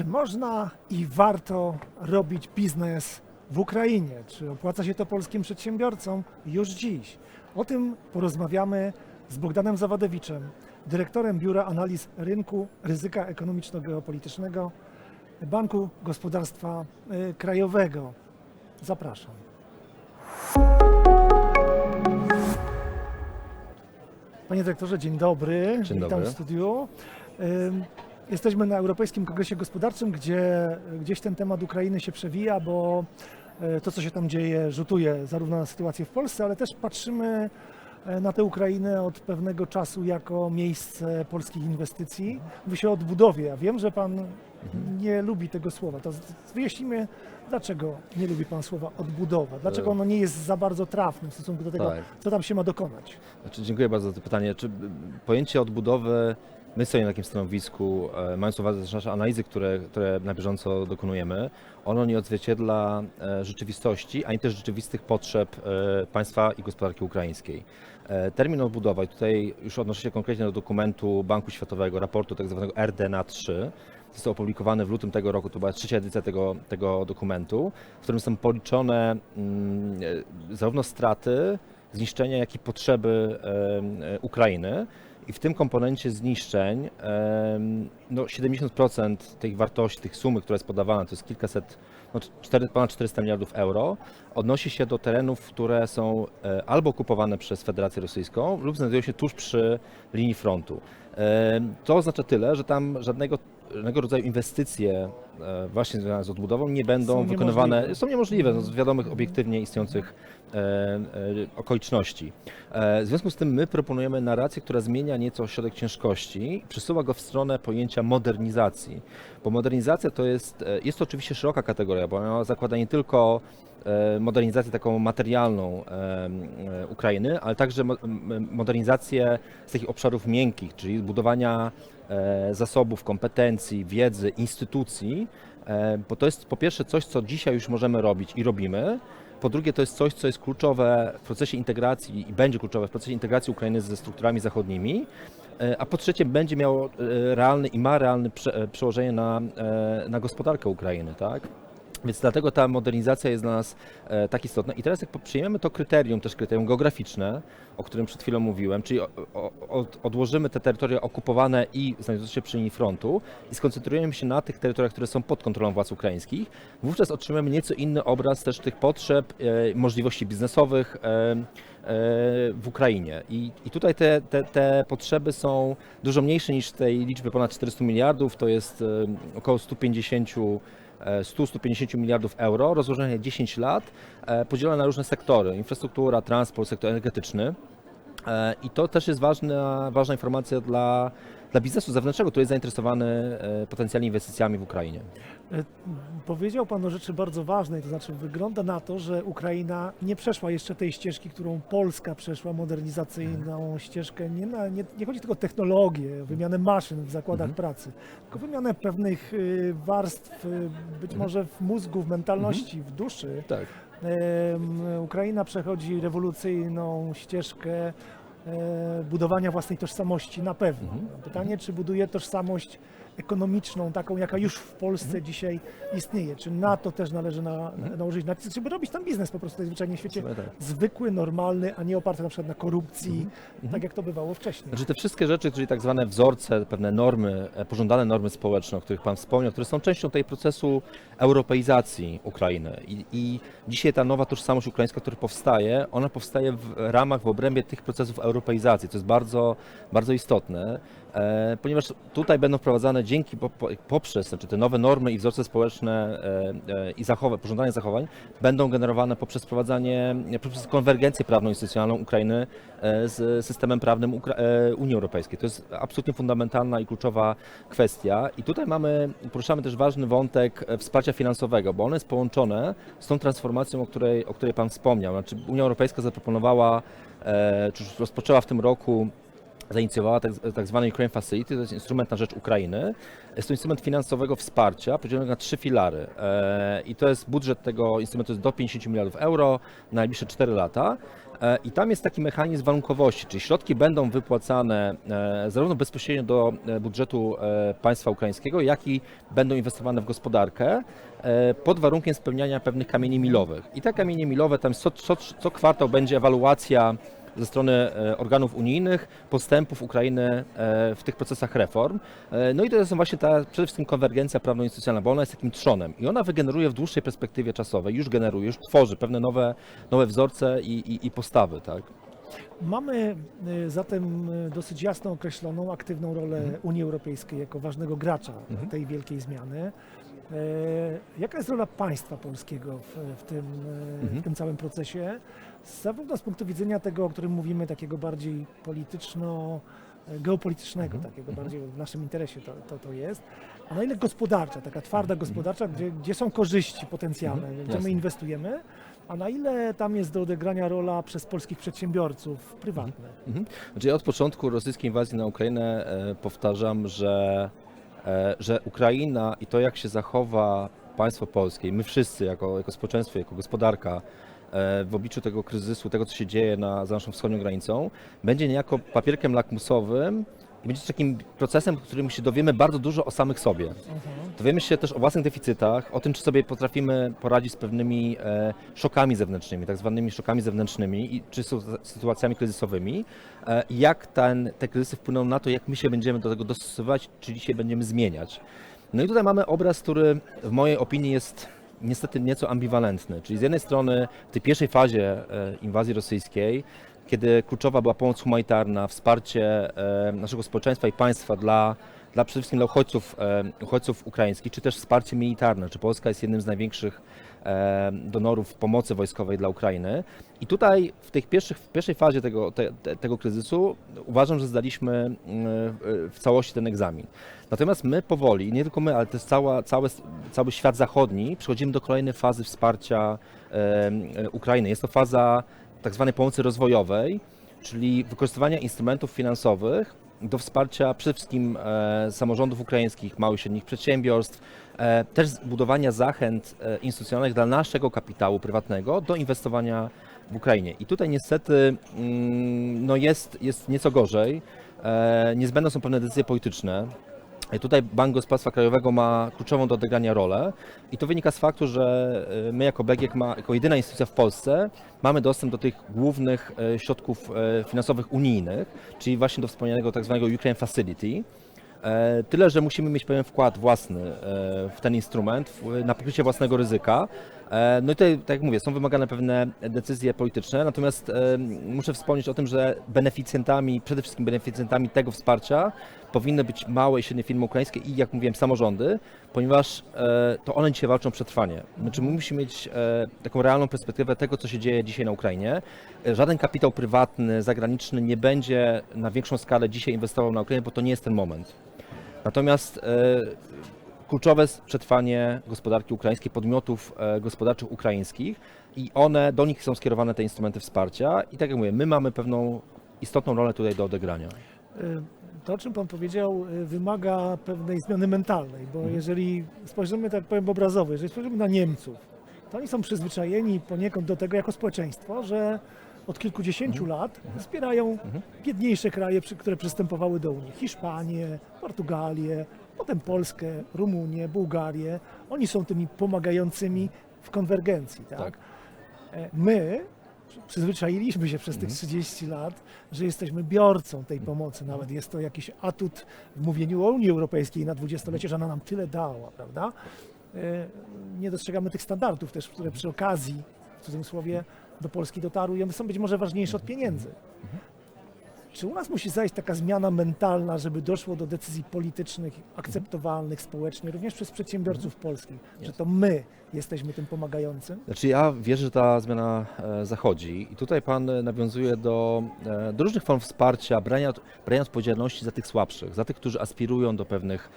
Czy można i warto robić biznes w Ukrainie? Czy opłaca się to polskim przedsiębiorcom już dziś? O tym porozmawiamy z Bogdanem Zawadewiczem, dyrektorem Biura Analiz Rynku Ryzyka Ekonomiczno-Geopolitycznego Banku Gospodarstwa y, Krajowego. Zapraszam. Panie dyrektorze, dzień dobry. Dzień Witam dobry. w studiu. Jesteśmy na Europejskim Kongresie Gospodarczym, gdzie gdzieś ten temat Ukrainy się przewija, bo e, to, co się tam dzieje, rzutuje zarówno na sytuację w Polsce, ale też patrzymy e, na tę Ukrainę od pewnego czasu jako miejsce polskich inwestycji. Mówi się o odbudowie. Ja wiem, że Pan nie lubi tego słowa. To wyjaśnijmy, dlaczego nie lubi Pan słowa odbudowa. Dlaczego E. ono nie jest za bardzo trafne w stosunku do tego, Tak. co tam się ma dokonać. Znaczy, dziękuję bardzo za to pytanie. Czy pojęcie odbudowy, my stoimy na takim stanowisku, e, mając na uwadze nasze analizy, które, które na bieżąco dokonujemy, ono nie odzwierciedla e, rzeczywistości, ani też rzeczywistych potrzeb e, państwa i gospodarki ukraińskiej. Termin odbudowa, i tutaj już odnoszę się konkretnie do dokumentu Banku Światowego, raportu tak zwanego RDNA 3, został opublikowany w lutym tego roku, to była trzecia edycja tego, tego dokumentu, w którym są policzone mm, zarówno straty, zniszczenia, jak i potrzeby Ukrainy. I w tym komponencie zniszczeń no 70% tej wartości, tych sumy, która jest podawana, to jest kilkaset, no cztery, ponad 400 miliardów euro, odnosi się do terenów, które są e, albo okupowane przez Federację Rosyjską lub znajdują się tuż przy linii frontu. To oznacza tyle, że tam żadnego, żadnego rodzaju inwestycje e, właśnie związane z odbudową nie będą Są wykonywane, niemożliwe. są niemożliwe no, z wiadomych obiektywnie istniejących e, e, okoliczności. W związku z tym my proponujemy narrację, która zmienia nieco ośrodek ciężkości przesuwa go w stronę pojęcia modernizacji. Bo modernizacja to jest, jest to oczywiście szeroka kategoria, bo ona zakłada nie tylko modernizację taką materialną Ukrainy, ale także modernizację z takich obszarów miękkich, czyli budowania zasobów, kompetencji, wiedzy, instytucji, e, bo to jest po pierwsze coś, co dzisiaj już możemy robić i robimy, po drugie, to jest coś, co jest kluczowe w procesie integracji i będzie kluczowe w procesie integracji Ukrainy ze strukturami zachodnimi. E, A po trzecie, będzie miało e, realny i ma realne prze, e, przełożenie na, e, na gospodarkę Ukrainy, tak? Więc dlatego ta modernizacja jest dla nas e, tak istotna. I teraz jak przyjmiemy to kryterium, też kryterium geograficzne, o którym przed chwilą mówiłem, czyli o, o, od, odłożymy te terytoria okupowane i znajdujące się przy linii frontu i skoncentrujemy się na tych terytoriach, które są pod kontrolą władz ukraińskich, wówczas otrzymamy nieco inny obraz też tych potrzeb, e, możliwości biznesowych e, e, w Ukrainie. I, i tutaj te, te, te potrzeby są dużo mniejsze niż tej liczby ponad 400 miliardów, to jest e, około 150 e, 100-150 miliardów euro, rozłożone na 10 lat, e, podzielone na różne sektory, infrastruktura, transport, sektor energetyczny. E, I to też jest ważna, ważna informacja dla, dla biznesu zewnętrznego, który jest zainteresowany e, potencjalnie inwestycjami w Ukrainie. E, Powiedział Pan o rzeczy bardzo ważnej, to znaczy wygląda na to, że Ukraina nie przeszła jeszcze tej ścieżki, którą Polska przeszła, modernizacyjną ścieżkę. Nie, na, nie, nie chodzi tylko o technologię, wymianę maszyn w zakładach Mhm. pracy, tylko wymianę pewnych y, warstw, y, być może w mózgu, w mentalności, w duszy. Tak. Ukraina przechodzi rewolucyjną ścieżkę budowania własnej tożsamości na pewno. Mhm. Pytanie, czy buduje tożsamość ekonomiczną, taką jaka już w Polsce Mhm. dzisiaj istnieje. Czy na to też należy na, nałożyć nacisk, żeby robić tam biznes po prostu najzwyczajniej w świecie tak. zwykły, normalny, a nie oparty na przykład na korupcji, Mhm. tak jak to bywało wcześniej. Znaczy te wszystkie rzeczy, czyli tak zwane wzorce, pewne normy, e, pożądane normy społeczne, o których Pan wspomniał, które są częścią tej procesu europeizacji Ukrainy. I, I dzisiaj ta nowa tożsamość ukraińska, która powstaje, ona powstaje w ramach, w obrębie tych procesów europeizacji. To jest bardzo, bardzo istotne, ponieważ tutaj będą wprowadzane dzięki, po, po, poprzez znaczy te nowe normy i wzorce społeczne e, e, i zachowań, pożądane zachowań będą generowane poprzez wprowadzanie, poprzez konwergencję prawną instytucjonalną Ukrainy e, z systemem prawnym e, Unii Europejskiej. To jest absolutnie fundamentalna i kluczowa kwestia. I tutaj mamy, poruszamy też ważny wątek e, wsparcia finansowego, bo ono jest połączone z tą transformacją, o której, o której Pan wspomniał. Znaczy Unia Europejska zaproponowała, e, czy rozpoczęła w tym roku zainicjowała tak, tak zwany Ukraine Facility, to jest instrument na rzecz Ukrainy. Jest to instrument finansowego wsparcia podzielony na trzy filary. E, I to jest budżet tego instrumentu jest do 50 miliardów euro na najbliższe 4 lata. E, I tam jest taki mechanizm warunkowości, czyli środki będą wypłacane e, zarówno bezpośrednio do budżetu państwa ukraińskiego, jak i będą inwestowane w gospodarkę pod warunkiem spełniania pewnych kamieni milowych. I te kamienie milowe, tam co, co, co kwartał będzie ewaluacja ze strony e, organów unijnych postępów Ukrainy e, w tych procesach reform. E, No i to jest właśnie ta przede wszystkim konwergencja prawno-instytucjonalna, bo ona jest takim trzonem i ona wygeneruje w dłuższej perspektywie czasowej, już generuje, już tworzy pewne nowe, nowe wzorce i, i, i postawy. Tak? Mamy zatem dosyć jasno określoną aktywną rolę Unii Europejskiej jako ważnego gracza Mhm. tej wielkiej zmiany. E, Jaka jest rola państwa polskiego w, w, tym, e, w Mhm. tym całym procesie? Zarówno z punktu widzenia tego, o którym mówimy, takiego bardziej polityczno, e, geopolitycznego, Mhm. takiego bardziej w naszym interesie to, to, to jest, a na ile gospodarcza, taka twarda gospodarcza, gdzie, gdzie są korzyści potencjalne, Mhm. gdzie Jasne. my inwestujemy, a na ile tam jest do odegrania rola przez polskich przedsiębiorców prywatnych. Mhm. Znaczy ja od początku rosyjskiej inwazji na Ukrainę powtarzam, że, że Ukraina i to jak się zachowa państwo polskie i my wszyscy jako, jako społeczeństwo, jako gospodarka e, w obliczu tego kryzysu, tego co się dzieje na, za naszą wschodnią granicą, będzie niejako papierkiem lakmusowym i będzie takim procesem, w którym się dowiemy bardzo dużo o samych sobie. Dowiemy się też o własnych deficytach, o tym, czy sobie potrafimy poradzić z pewnymi e, szokami zewnętrznymi, tak zwanymi szokami zewnętrznymi, i, czy są sytuacjami kryzysowymi, e, jak ten, te kryzysy wpłyną na to, jak my się będziemy do tego dostosowywać, czy dzisiaj będziemy zmieniać. No i tutaj mamy obraz, który w mojej opinii jest niestety nieco ambiwalentny, czyli z jednej strony w tej pierwszej fazie e, inwazji rosyjskiej, kiedy kluczowa była pomoc humanitarna, wsparcie e, naszego społeczeństwa i państwa dla, dla przede wszystkim dla uchodźców, e, uchodźców ukraińskich, czy też wsparcie militarne, czy Polska jest jednym z największych e, donorów pomocy wojskowej dla Ukrainy. I tutaj w, tych pierwszych, w pierwszej fazie tego, te, te, tego kryzysu uważam, że zdaliśmy w całości ten egzamin. Natomiast my powoli, nie tylko my, ale też cała, cały, cały świat zachodni, przechodzimy do kolejnej fazy wsparcia Ukrainy. Jest to faza tak zwanej pomocy rozwojowej, czyli wykorzystywania instrumentów finansowych do wsparcia przede wszystkim e, samorządów ukraińskich, małych i średnich przedsiębiorstw, e, też budowania zachęt e, instytucjonalnych dla naszego kapitału prywatnego do inwestowania w Ukrainie. I tutaj niestety mm, no jest, jest nieco gorzej. E, niezbędne są pewne decyzje polityczne. I Tutaj Bank Gospodarstwa Krajowego ma kluczową do odegrania rolę i to wynika z faktu, że e, my jako BGK, jako jedyna instytucja w Polsce mamy dostęp do tych głównych e, środków e, finansowych unijnych, czyli właśnie do wspomnianego tak zwanego Ukraine Facility. E, Tyle, że musimy mieć pewien wkład własny e, w ten instrument, na pokrycie własnego ryzyka. E, No i tutaj, tak jak mówię, są wymagane pewne decyzje polityczne, natomiast e, muszę wspomnieć o tym, że beneficjentami, przede wszystkim beneficjentami tego wsparcia powinny być małe i średnie firmy ukraińskie i, jak mówiłem, samorządy, ponieważ e, to one dzisiaj walczą o przetrwanie. Znaczy, my musimy mieć taką realną perspektywę tego, co się dzieje dzisiaj na Ukrainie. Żaden kapitał prywatny, zagraniczny nie będzie na większą skalę dzisiaj inwestował na Ukrainie, bo to nie jest ten moment. Natomiast kluczowe jest przetrwanie gospodarki ukraińskiej, podmiotów e, gospodarczych ukraińskich i one, do nich są skierowane te instrumenty wsparcia i tak jak mówię, my mamy pewną istotną rolę tutaj do odegrania. Y, To, o czym Pan powiedział, y, wymaga pewnej zmiany mentalnej, bo Mhm. jeżeli spojrzymy, tak powiem obrazowo, jeżeli spojrzymy na Niemców, to oni są przyzwyczajeni poniekąd do tego jako społeczeństwo, że od kilkudziesięciu Mhm. lat wspierają biedniejsze kraje, które przystępowały do Unii. Hiszpanię, Portugalię, potem Polskę, Rumunię, Bułgarię. Oni są tymi pomagającymi w konwergencji. Tak? Tak. E, My przyzwyczailiśmy się przez tych 30 lat, że jesteśmy biorcą tej pomocy. Nawet jest to jakiś atut w mówieniu o Unii Europejskiej na dwudziestolecie, że ona nam tyle dała, prawda? E, Nie dostrzegamy tych standardów też, które przy okazji, w cudzysłowie, do Polski dotarły i one są być może ważniejsze od pieniędzy. Czy u nas musi zajść taka zmiana mentalna, żeby doszło do decyzji politycznych, akceptowalnych społecznie, również przez przedsiębiorców polskich, że to my jesteśmy tym pomagającym? Znaczy ja wierzę, że ta zmiana e, zachodzi i tutaj Pan e, nawiązuje do, e, do różnych form wsparcia, brania, brania odpowiedzialności za tych słabszych, za tych, którzy aspirują do pewnych,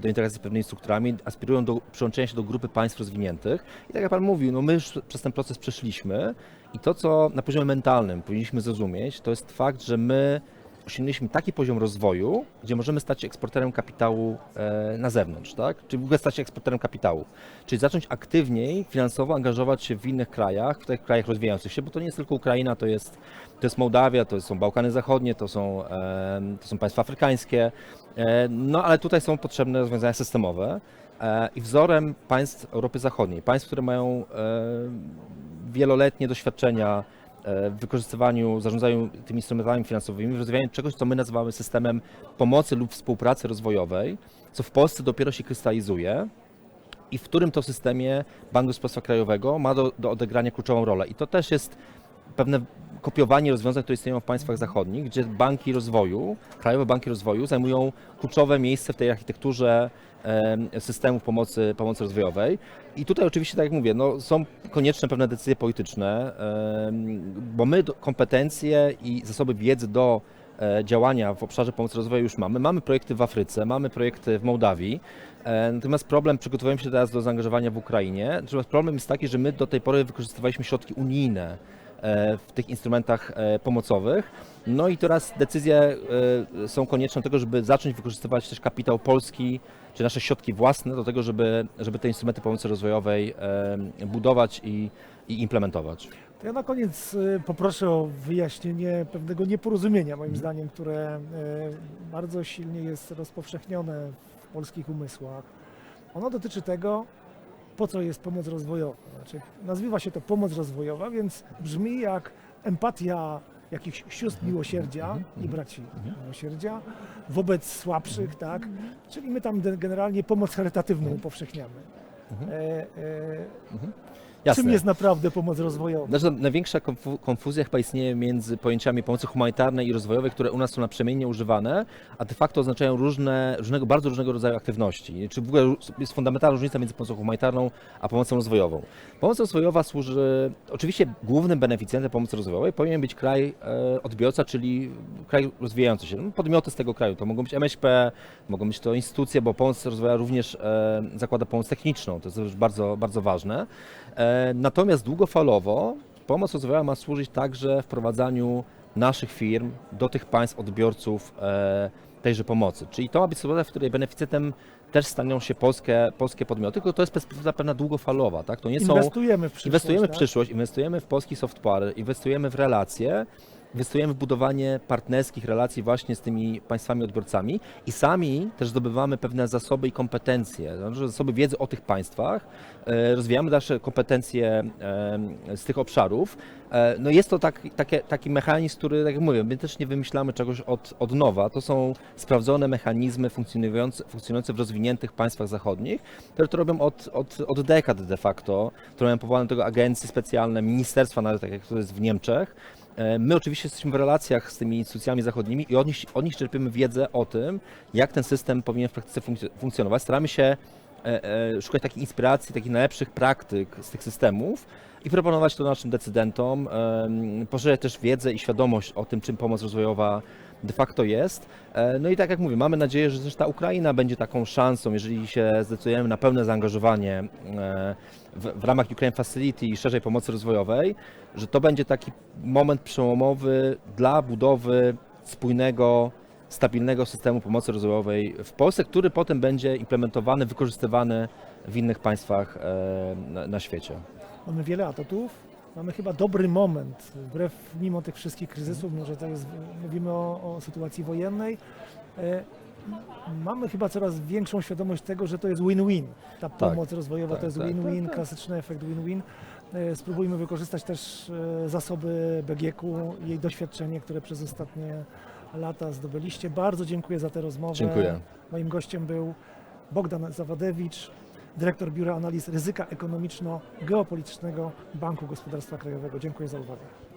do integracji z pewnymi strukturami, aspirują do przyłączenia się do grupy państw rozwiniętych. I tak jak Pan mówił, no my już przez ten proces przeszliśmy i to, co na poziomie mentalnym powinniśmy zrozumieć, to jest fakt, że my osiągnęliśmy taki poziom rozwoju, gdzie możemy stać się eksporterem kapitału e, na zewnątrz, tak? Czyli w ogóle stać się eksporterem kapitału. Czyli zacząć aktywniej finansowo angażować się w innych krajach, w tych krajach rozwijających się, bo to nie jest tylko Ukraina, to jest, to jest Mołdawia, to są Bałkany Zachodnie, to są, to są państwa afrykańskie, e, no ale tutaj są potrzebne rozwiązania systemowe. E, I wzorem państw Europy Zachodniej, państw, które mają wieloletnie doświadczenia e, w wykorzystywaniu, zarządzaniu tymi instrumentami finansowymi, w rozwijaniu czegoś, co my nazywamy systemem pomocy lub współpracy rozwojowej, co w Polsce dopiero się krystalizuje i w którym to systemie Bank Gospodarstwa Krajowego ma do, do odegrania kluczową rolę. I to też jest pewne kopiowanie rozwiązań, które istnieją w państwach zachodnich, gdzie banki rozwoju, krajowe banki rozwoju zajmują kluczowe miejsce w tej architekturze em, systemów pomocy, pomocy rozwojowej. I tutaj oczywiście, tak jak mówię, no, są konieczne pewne decyzje polityczne, bo my kompetencje i zasoby wiedzy do e, działania w obszarze pomocy rozwoju już mamy. Mamy projekty w Afryce, mamy projekty w Mołdawii, e, natomiast problem, przygotowujemy się teraz do zaangażowania w Ukrainie, natomiast problem jest taki, że my do tej pory wykorzystywaliśmy środki unijne w tych instrumentach e, pomocowych. No i teraz decyzje e, są konieczne do tego, żeby zacząć wykorzystywać też kapitał polski, czy nasze środki własne do tego, żeby, żeby te instrumenty pomocy rozwojowej e, budować i, i implementować. To ja na koniec poproszę o wyjaśnienie pewnego nieporozumienia, moim zdaniem, które bardzo silnie jest rozpowszechnione w polskich umysłach. Ono dotyczy tego, po co jest pomoc rozwojowa. Znaczy, nazywa się to pomoc rozwojowa, więc brzmi jak empatia jakichś sióstr miłosierdzia i braci miłosierdzia wobec słabszych, tak? Czyli my tam generalnie pomoc charytatywną upowszechniamy. E, e, czym jest naprawdę pomoc rozwojowa? Znaczy, największa konfu- konfuzja chyba istnieje między pojęciami pomocy humanitarnej i rozwojowej, które u nas są naprzemiennie używane, a de facto oznaczają różne, różnego, bardzo różnego rodzaju aktywności. Czy w ogóle jest fundamentalna różnica między pomocą humanitarną a pomocą rozwojową. Pomoc rozwojowa służy, oczywiście głównym beneficjentem pomocy rozwojowej powinien być kraj e, odbiorca, czyli kraj rozwijający się. No, podmioty z tego kraju to mogą być MŚP, mogą być to instytucje, bo pomoc rozwojowa również e, zakłada pomoc techniczną, to jest bardzo, bardzo ważne. E, Natomiast długofalowo pomoc rozwojowa ma służyć także wprowadzaniu naszych firm do tych państw odbiorców e, tejże pomocy. Czyli to ma być sytuacja, w której beneficjentem też staną się polskie, polskie podmioty, tylko to jest perspektywa pewna długofalowa. Tak? To nie są, Inwestujemy w przyszłość. inwestujemy w tak? przyszłość, inwestujemy w polski software, inwestujemy w relacje, inwestujemy w budowanie partnerskich relacji właśnie z tymi państwami odbiorcami i sami też zdobywamy pewne zasoby i kompetencje, znaczy zasoby wiedzy o tych państwach, e, rozwijamy nasze kompetencje e, z tych obszarów. E, No jest to tak, takie, taki mechanizm, który, tak jak mówię, my też nie wymyślamy czegoś od, od nowa. To są sprawdzone mechanizmy funkcjonujące, funkcjonujące w rozwiniętych państwach zachodnich, które to robią od, od, od dekad de facto, które mają powołane do tego agencje specjalne, ministerstwa nawet, tak jak to jest w Niemczech. E, My oczywiście jesteśmy w relacjach z tymi instytucjami zachodnimi i od nich, od nich czerpiemy wiedzę o tym, jak ten system powinien w praktyce funkc- funkcjonować. Staramy się e, e, szukać takich inspiracji, takich najlepszych praktyk z tych systemów i proponować to naszym decydentom, poszerzać też wiedzę i świadomość o tym, czym pomoc rozwojowa de facto jest. E, No i tak jak mówię, mamy nadzieję, że też ta Ukraina będzie taką szansą, jeżeli się zdecydujemy na pełne zaangażowanie e, w, w ramach Ukraine Facility i szerzej pomocy rozwojowej, że to będzie taki moment przełomowy dla budowy spójnego, stabilnego systemu pomocy rozwojowej w Polsce, który potem będzie implementowany, wykorzystywany w innych państwach e, na, świecie. Mamy wiele atutów. Mamy chyba dobry moment, wbrew mimo tych wszystkich kryzysów, może to jest, mówimy o, o sytuacji wojennej. E, mamy chyba coraz większą świadomość tego, że to jest win-win. Ta pomoc rozwojowa tak, to jest tak, win-win, tak, tak. klasyczny efekt win-win. E, spróbujmy wykorzystać też e, zasoby BGK-u, jej doświadczenie, które przez ostatnie lata zdobyliście. Bardzo dziękuję za tę rozmowę. Dziękuję. Moim gościem był Bogdan Zawadewicz, dyrektor Biura Analiz Ryzyka Ekonomiczno-Geopolitycznego Banku Gospodarstwa Krajowego. Dziękuję za uwagę.